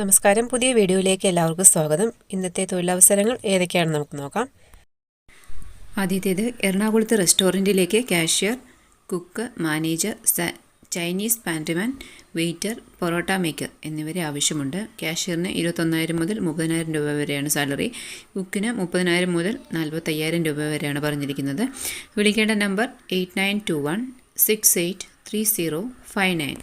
നമസ്കാരം. പുതിയ വീഡിയോയിലേക്ക് എല്ലാവർക്കും സ്വാഗതം. ഇന്നത്തെ തൊഴിലവസരങ്ങൾ ഏതൊക്കെയാണെന്ന് നമുക്ക് നോക്കാം. ആദ്യത്തേത് എറണാകുളത്ത് റെസ്റ്റോറന്റിലേക്ക് കാഷ്യർ കുക്ക് മാനേജർ ചൈനീസ് പാന്റുമാൻ വെയ്റ്റർ പൊറോട്ട മേക്കർ എന്നിവരെ ആവശ്യമുണ്ട്. കാഷ്യറിന് ഇരുപത്തൊന്നായിരം മുതൽ മുപ്പതിനായിരം രൂപ വരെയാണ് സാലറി. കുക്കിന് മുപ്പതിനായിരം മുതൽ നാൽപ്പത്തയ്യായിരം രൂപ വരെയാണ് പറഞ്ഞിരിക്കുന്നത്. വിളിക്കേണ്ട number eight nine two one six eight three zero five nine.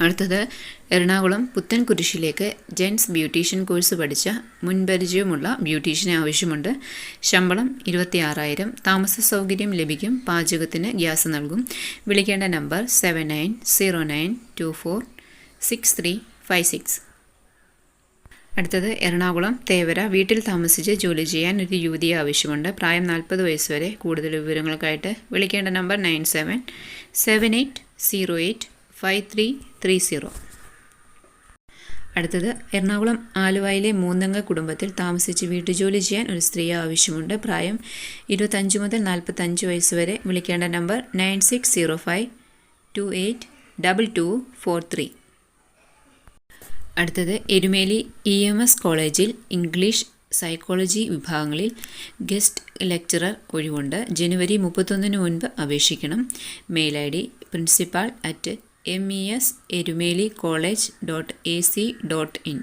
അടുത്തത് എറണാകുളം പുത്തൻകുരിശിലേക്ക് ജെൻസ് ബ്യൂട്ടീഷ്യൻ കോഴ്സ് പഠിച്ച മുൻപരിചയമുള്ള ബ്യൂട്ടീഷ്യനെ ആവശ്യമുണ്ട്. ശമ്പളം ഇരുപത്തി ആറായിരം താമസ സൗകര്യം ലഭിക്കും പാചകത്തിന് ഗ്യാസ് നൽകും. വിളിക്കേണ്ട number seven nine zero nine two four six three five six. അടുത്തത് എറണാകുളം തേവര വീട്ടിൽ താമസിച്ച് ജോലി ചെയ്യാൻ ഒരു യുവതിയെ ആവശ്യമുണ്ട്. പ്രായം നാൽപ്പത് വയസ്സ് വരെ. കൂടുതൽ വിവരങ്ങൾക്കായിട്ട് വിളിക്കേണ്ട number nine seven seven eight zero eight five three three zero. അടുത്തത് എറണാകുളം ആലുവയിലെ മൂന്നംഗ കുടുംബത്തിൽ താമസിച്ച് വീട്ടുജോലി ചെയ്യാൻ ഒരു സ്ത്രീ ആവശ്യമുണ്ട്. പ്രായം ഇരുപത്തഞ്ച് മുതൽ നാൽപ്പത്തഞ്ച് വയസ്സ് വരെ. വിളിക്കേണ്ട number nine six zero five two eight double two four three. അടുത്തത് എരുമേലി ഇ എം എസ് കോളേജിൽ ഇംഗ്ലീഷ് സൈക്കോളജി വിഭാഗങ്ങളിൽ ഗസ്റ്റ് ലെക്ചറർ ഒഴിവുണ്ട്. ജനുവരി മുപ്പത്തൊന്നിന് മുൻപ് അപേക്ഷിക്കണം. Mail I D principal at M E S Erumeli college dot A C dot in.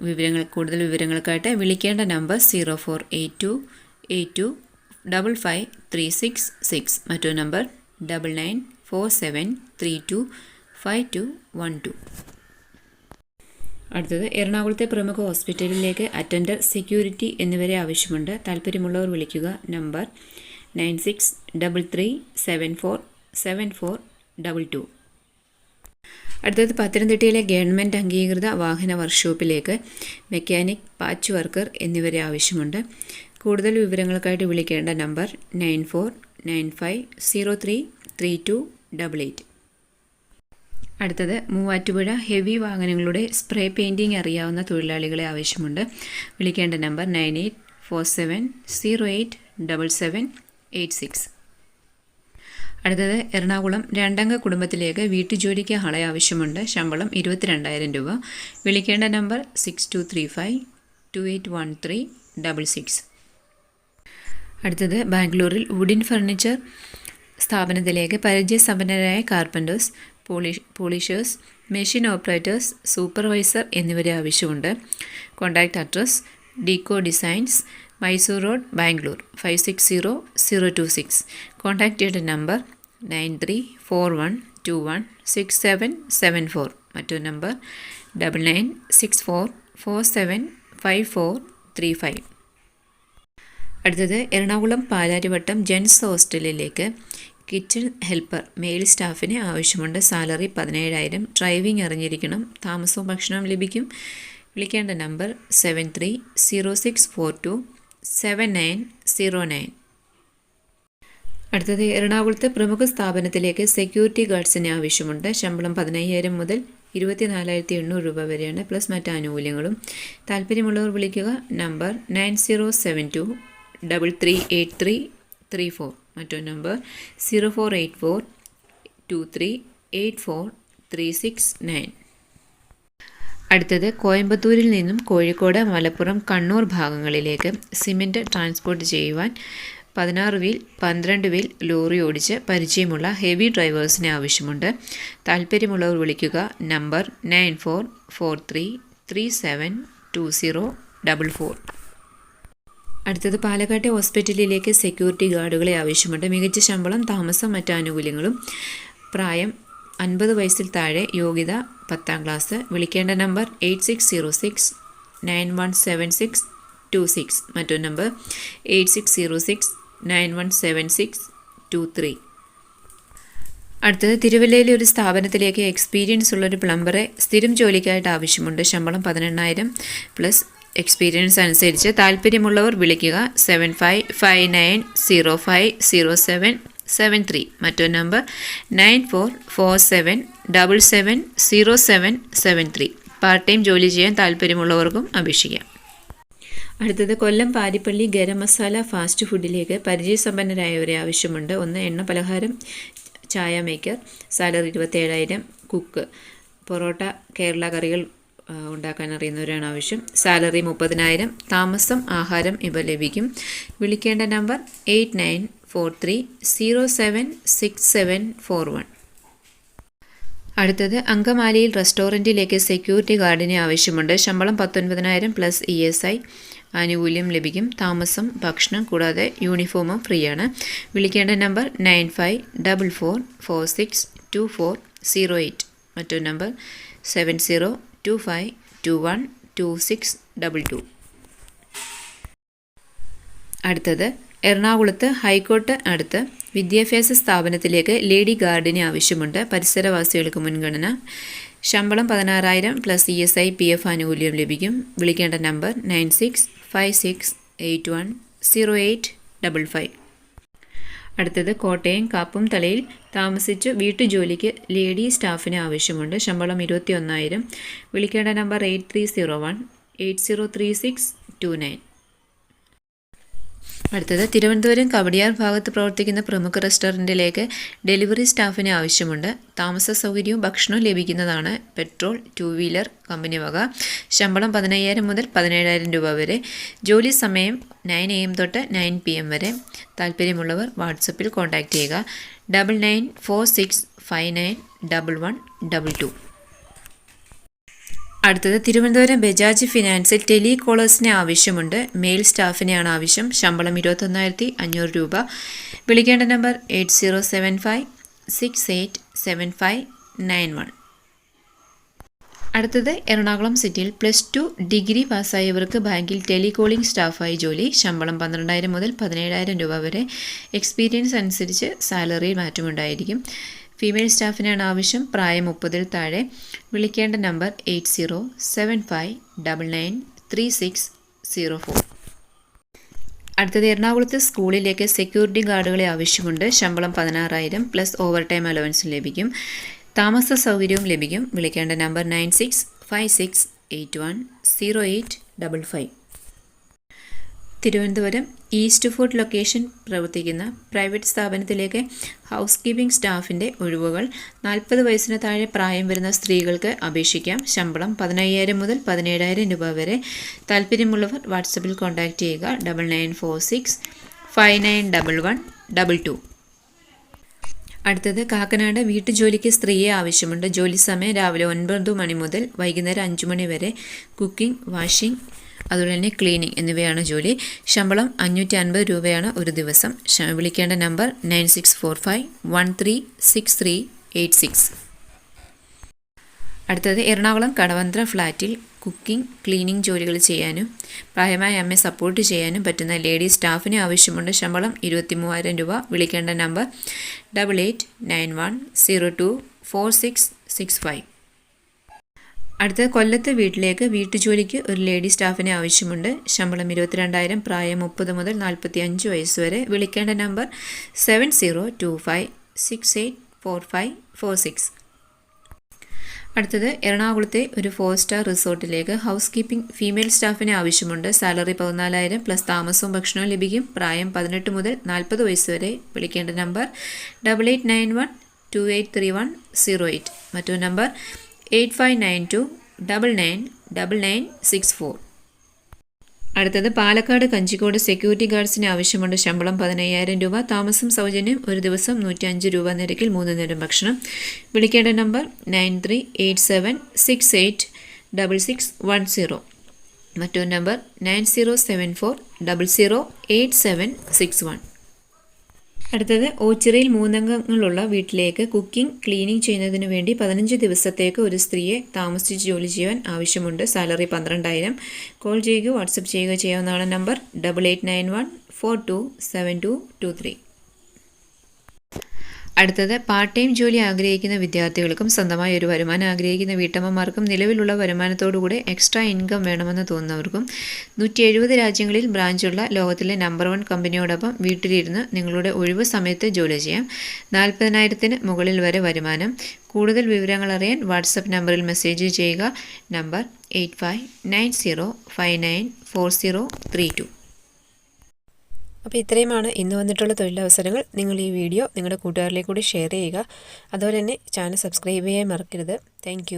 വിവരങ്ങൾ കൂടുതൽ വിവരങ്ങൾക്കായിട്ട് വിളിക്കേണ്ട number zero four eight two eight two double five three six six. മറ്റൊരു number double nine four seven three two five two one two. അടുത്തത് എറണാകുളത്തെ പ്രമുഖ ഹോസ്പിറ്റലിലേക്ക് attender security എന്നിവരെ ആവശ്യമുണ്ട്. താല്പര്യമുള്ളവർ വിളിക്കുക. Number nine six double three seven four seven four double two. അടുത്തത് പത്തനംതിട്ടയിലെ ഗവൺമെന്റ് അംഗീകൃത വാഹന വർക്ക്ഷോപ്പിലേക്ക് മെക്കാനിക് പാച്ച് വർക്കർ എന്നിവരെ ആവശ്യമുണ്ട്. കൂടുതൽ വിവരങ്ങൾക്കായിട്ട് വിളിക്കേണ്ട number nine four nine five zero three three two double eight. അടുത്തത് മൂവാറ്റുപുഴ ഹെവി വാഹനങ്ങളുടെ സ്പ്രേ പെയിന്റിംഗ് അറിയാവുന്ന തൊഴിലാളികളെ ആവശ്യമുണ്ട്. വിളിക്കേണ്ട number nine eight four seven zero eight double seven eight six. അടുത്തത് എറണാകുളം രണ്ടംഗ കുടുംബത്തിലേക്ക് വീട്ടുജോലിക്ക് ആളെ ആവശ്യമുണ്ട്. ശമ്പളം ഇരുപത്തിരണ്ടായിരം രൂപ. വിളിക്കേണ്ട number six two three five two eight one three double six അടുത്തത് ബാംഗ്ലൂരിൽ വുഡിൻ ഫർണിച്ചർ സ്ഥാപനത്തിലേക്ക് പരിചയസമ്പന്നരായ carpenters polish polishers machine operators supervisor എന്നിവരെ ആവശ്യമുണ്ട്. Contact address deco designs Mysore road Bangalore. Five six zero zero two six contact ചെയ്യേണ്ട number nine three four one two one six seven seven four മറ്റൊരു number double nine six four four seven five four three five അടുത്തത് Ernakulam Palarivattom gents ഹോസ്റ്റലിലേക്ക് kitchen helper male സ്റ്റാഫിന് ആവശ്യമുണ്ട്. Salary പതിനേഴായിരം. Driving അറിഞ്ഞിരിക്കണം. താമസവും ഭക്ഷണവും ലഭിക്കും. വിളിക്കേണ്ട number seven three zero six four two seven nine zero nine അടുത്തത് എറണാകുളത്ത് പ്രമുഖ സ്ഥാപനത്തിലേക്ക് സെക്യൂരിറ്റി ഗാർഡ്സിന് ആവശ്യമുണ്ട്. ശമ്പളം പതിനയ്യായിരം മുതൽ ഇരുപത്തിനാലായിരത്തി എണ്ണൂറ് രൂപ വരെയാണ്. പ്ലസ് മറ്റ് ആനുകൂല്യങ്ങളും. താല്പര്യമുള്ളവർ വിളിക്കുക. Number nine zero seven two double three eight three three four മറ്റൊരു number zero four eight four two three eight four three six nine അടുത്തത് കോയമ്പത്തൂരിൽ നിന്നും കോഴിക്കോട് മലപ്പുറം കണ്ണൂർ ഭാഗങ്ങളിലേക്ക് സിമന്റ് ട്രാൻസ്പോർട്ട് ചെയ്യുവാൻ പതിനാറ് വീൽ പന്ത്രണ്ട് വീൽ ലോറി ഓടിച്ച് പരിചയമുള്ള ഹെവി ഡ്രൈവേഴ്സിന് ആവശ്യമുണ്ട്. താല്പര്യമുള്ളവർ വിളിക്കുക. Number nine four four three three seven two zero double four. അടുത്തത് പാലക്കാട്ടെ ഹോസ്പിറ്റലിലേക്ക് സെക്യൂരിറ്റി ഗാർഡുകളെ ആവശ്യമുണ്ട്. മികച്ച ശമ്പളം താമസം മറ്റ് ആനുകൂല്യങ്ങളും പ്രായം അൻപത് വയസ്സിൽ താഴെ യോഗ്യത പത്താം ക്ലാസ്. വിളിക്കേണ്ട number eight six zero six nine one seven six two six മറ്റൊരു number eight six zero six nine one seven six two three അടുത്തത് തിരുവല്ലയിലെ ഒരു സ്ഥാപനത്തിലേക്ക് എക്സ്പീരിയൻസ് ഉള്ളൊരു പ്ലംബറെ സ്ഥിരം ജോലിക്കായിട്ട് ആവശ്യമുണ്ട്. ശമ്പളം പതിനെണ്ണായിരം പ്ലസ് എക്സ്പീരിയൻസ് അനുസരിച്ച് താല്പര്യമുള്ളവർ വിളിക്കുക. Seven five five nine zero five zero seven seven three മറ്റൊരു number nine four four seven double seven zero seven seven three part time ജോലി ചെയ്യാൻ താല്പര്യമുള്ളവർക്കും അപേക്ഷിക്കാം. അടുത്തത് കൊല്ലം പാരിപ്പള്ളി ഗരം മസാല ഫാസ്റ്റ് ഫുഡിലേക്ക് പരിചയസമ്പന്നരായവരെ ആവശ്യമുണ്ട്. ഒന്ന് എണ്ണ പലഹാരം ചായ മേക്കർ സാലറി ഇരുപത്തേഴായിരം കുക്ക് പൊറോട്ട കേരള കറികൾ ഉണ്ടാക്കാൻ അറിയുന്നവരാണ് ആവശ്യം. സാലറി മുപ്പതിനായിരം താമസം ആഹാരം ഇവ ലഭിക്കും. വിളിക്കേണ്ട number eight nine four three zero seven six seven four one അടുത്തത് അങ്കമാലിയിൽ റെസ്റ്റോറന്റിലേക്ക് സെക്യൂരിറ്റി ഗാർഡിനെ ആവശ്യമുണ്ട്. ശമ്പളം പത്തൊൻപതിനായിരം പ്ലസ് ഇ എസ് ഐ ആനുകൂല്യം ലഭിക്കും. താമസം ഭക്ഷണം കൂടാതെ യൂണിഫോമും ഫ്രീ ആണ് വിളിക്കേണ്ട number nine five double four four six two four zero eight മറ്റൊരു number seven zero two five two one two six double two അടുത്തത് എറണാകുളത്ത് ഹൈക്കോർട്ട് അടുത്ത് വിദ്യാഭ്യാസ സ്ഥാപനത്തിലേക്ക് ലേഡി ഗാർഡിന് ആവശ്യമുണ്ട്. പരിസരവാസികൾക്ക് മുൻഗണന. ശമ്പളം പതിനാറായിരം plus E S I P F ആനുകൂല്യം ലഭിക്കും. വിളിക്കേണ്ട number nine six five six eight one zero eight double five. അടുത്തത് കോട്ടയം കാപ്പും തലയിൽ താമസിച്ച് വീട്ടുജോലിക്ക് ലേഡി സ്റ്റാഫിന് ആവശ്യമുണ്ട്. ശമ്പളം ഇരുപത്തി ഒന്നായിരം വിളിക്കേണ്ട number eight three zero one eight zero three six two nine. അടുത്തത് തിരുവനന്തപുരം കവടിയാർ ഭാഗത്ത് പ്രവർത്തിക്കുന്ന പ്രമുഖ റെസ്റ്റോറന്റിലേക്ക് ഡെലിവറി സ്റ്റാഫിന് ആവശ്യമുണ്ട്. താമസ സൗകര്യവും ഭക്ഷണവും ലഭിക്കുന്നതാണ് പെട്രോൾ ടു വീലർ കമ്പനി വക. ശമ്പളം പതിനയ്യായിരം മുതൽ പതിനേഴായിരം രൂപ വരെ. ജോലി സമയം നയൻ എ എം തൊട്ട് നയൻ പി എം വരെ. താല്പര്യമുള്ളവർ വാട്സപ്പിൽ കോൺടാക്റ്റ് ചെയ്യുക. Double nine four six five nine double one double two. അടുത്തത് തിരുവനന്തപുരം ബജാജ് ഫിനാൻസിൽ ടെലികോളേഴ്സിനെ ആവശ്യമുണ്ട്. മെയിൽ സ്റ്റാഫിനെയാണ് ആവശ്യം. ശമ്പളം ഇരുപത്തൊന്നായിരത്തി അഞ്ഞൂറ് രൂപ. വിളിക്കേണ്ട number eight zero seven five six eight seven five nine one. അടുത്തത് എറണാകുളം സിറ്റിയിൽ പ്ലസ് ടു ഡിഗ്രി പാസ്സായവർക്ക് ബാങ്കിൽ ടെലികോളിംഗ് സ്റ്റാഫായി ജോലി. ശമ്പളം പന്ത്രണ്ടായിരം മുതൽ പതിനേഴായിരം രൂപ വരെ. എക്സ്പീരിയൻസ് അനുസരിച്ച് സാലറിയിൽ മാറ്റമുണ്ടായിരിക്കും. ഫീമെയിൽ സ്റ്റാഫിനാണ് ആവശ്യം. പ്രായം മുപ്പതിൽ താഴെ. വിളിക്കേണ്ട number eight zero seven five double nine three six zero four. അടുത്തത് എറണാകുളത്ത് സ്കൂളിലേക്ക് സെക്യൂരിറ്റി ഗാർഡുകളെ ആവശ്യമുണ്ട്. ശമ്പളം പതിനാറായിരം പ്ലസ് ഓവർ ടൈം അലവൻസും ലഭിക്കും. താമസ സൗകര്യവും ലഭിക്കും. വിളിക്കേണ്ട number nine six five six eight one zero eight double five. Thiruvananthapuram east food location പ്രവർത്തിക്കുന്ന പ്രൈവറ്റ് സ്ഥാപനത്തിലേക്ക് ഹൗസ് കീപ്പിംഗ് സ്റ്റാഫിന്റെ ഒഴിവുകൾ. നാൽപ്പത് വയസ്സിന് താഴെ പ്രായം വരുന്ന സ്ത്രീകൾക്ക് അപേക്ഷിക്കാം. ശമ്പളം പതിനയ്യായിരം മുതൽ പതിനേഴായിരം രൂപ വരെ. താല്പര്യമുള്ളവർ വാട്സപ്പിൽ കോൺടാക്റ്റ് ചെയ്യുക. Double nine four six five nine double one double two. അടുത്തത് കാക്കനാട് വീട്ടുജോലിക്ക് സ്ത്രീയെ ആവശ്യമുണ്ട്. ജോലി സമയം രാവിലെ ഒൻപത് മണി മുതൽ വൈകുന്നേരം അഞ്ച് മണി വരെ. കുക്കിംഗ് വാഷിംഗ് അതുപോലെ തന്നെ ക്ലീനിങ് എന്നിവയാണ് ജോലി. ശമ്പളം അഞ്ഞൂറ്റി അൻപത് രൂപയാണ് ഒരു ദിവസം. വിളിക്കേണ്ട number nine six four five one three six three eight six. അടുത്തത് എറണാകുളം കടവന്ത്ര ഫ്ലാറ്റിൽ കുക്കിംഗ് ക്ലീനിങ് ജോലികൾ ചെയ്യാനും പ്രായമായ അമ്മയെ സപ്പോർട്ട് ചെയ്യാനും പറ്റുന്ന ലേഡി സ്റ്റാഫിന് ആവശ്യമുണ്ട്. ശമ്പളം ഇരുപത്തി മൂവായിരം രൂപ. വിളിക്കേണ്ട number double eight nine one zero two four six six five. അടുത്ത കൊല്ലത്ത് വീട്ടിലേക്ക് വീട്ടുജോലിക്ക് ഒരു ലേഡി സ്റ്റാഫിനെ ആവശ്യമുണ്ട്. ശമ്പളം ഇരുപത്തിരണ്ടായിരം പ്രായം മുപ്പത് മുതൽ നാൽപ്പത്തി അഞ്ച് വയസ്സ് വരെ. വിളിക്കേണ്ട number seven zero two five six eight four five four six അടുത്തത് എറണാകുളത്തെ ഒരു ഫോർ സ്റ്റാർ റിസോർട്ടിലേക്ക് ഹൗസ് കീപ്പിംഗ് ഫീമെയിൽ സ്റ്റാഫിനെ ആവശ്യമുണ്ട്. സാലറി പതിനാലായിരം പ്ലസ് താമസവും ഭക്ഷണവും ലഭിക്കും. പ്രായം പതിനെട്ട് മുതൽ നാൽപ്പത് വയസ്സ് വരെ. വിളിക്കേണ്ട number double eight nine one two eight three one zero eight മറ്റൊരു number eight five nine two double nine double nine six four. അടുത്തത് പാലക്കാട് കഞ്ചിക്കോട് സെക്യൂരിറ്റി ഗാർഡ്സിന് ആവശ്യമുണ്ട് ശമ്പളം പതിനയ്യായിരം രൂപ താമസം സൗജന്യം ഒരു ദിവസം നൂറ്റി അഞ്ച് രൂപ നിരക്കിൽ മൂന്ന് നേരം ഭക്ഷണം. വിളിക്കേണ്ട number nine three eight seven six eight double six one zero. മറ്റൊരു number nine zero seven four double zero eight seven six one. അടുത്തത് ഓച്ചിറയിൽ മൂന്നംഗങ്ങളുള്ള വീട്ടിലേക്ക് കുക്കിംഗ് ക്ലീനിങ് ചെയ്യുന്നതിന് വേണ്ടി പതിനഞ്ച് ദിവസത്തേക്ക് ഒരു സ്ത്രീയെ താമസിച്ച് ജോലി ചെയ്യാൻ ആവശ്യമുണ്ട്. സാലറി പന്ത്രണ്ടായിരം. കോൾ ചെയ്യുക വാട്സപ്പ് ചെയ്യുക ചെയ്യാവുന്നതാണ് number double eight nine one four two seven two two three. അടുത്തത് പാർട്ട് ടൈം ജോലി ആഗ്രഹിക്കുന്ന വിദ്യാർത്ഥികൾക്കും സ്വന്തമായ ഒരു വരുമാനം ആഗ്രഹിക്കുന്ന വീട്ടമ്മമാർക്കും നിലവിലുള്ള വരുമാനത്തോടുകൂടി എക്സ്ട്രാ ഇൻകം വേണമെന്ന് തോന്നുന്നവർക്കും നൂറ്റി എഴുപത് രാജ്യങ്ങളിൽ ബ്രാഞ്ചുള്ള ലോകത്തിലെ നമ്പർ വൺ കമ്പനിയോടൊപ്പം വീട്ടിലിരുന്ന് നിങ്ങളുടെ ഒഴിവ് സമയത്ത് ജോലി ചെയ്യാം. നാൽപ്പതിനായിരത്തിന് മുകളിൽ വരെ വരുമാനം. കൂടുതൽ വിവരങ്ങൾ അറിയാൻ വാട്സപ്പ് നമ്പറിൽ മെസ്സേജ് ചെയ്യുക. Number eight five nine zero five nine four zero three two അപ്പോൾ ഇത്രയുമാണ് ഇന്ന് വന്നിട്ടുള്ള തൊഴിലവസരങ്ങൾ. നിങ്ങൾ ഈ വീഡിയോ നിങ്ങളുടെ കൂട്ടുകാരിലേക്ക് കൂടി ഷെയർ ചെയ്യുക. അതുപോലെ തന്നെ ചാനൽ സബ്സ്ക്രൈബ് ചെയ്യാൻ മറക്കരുത്. താങ്ക്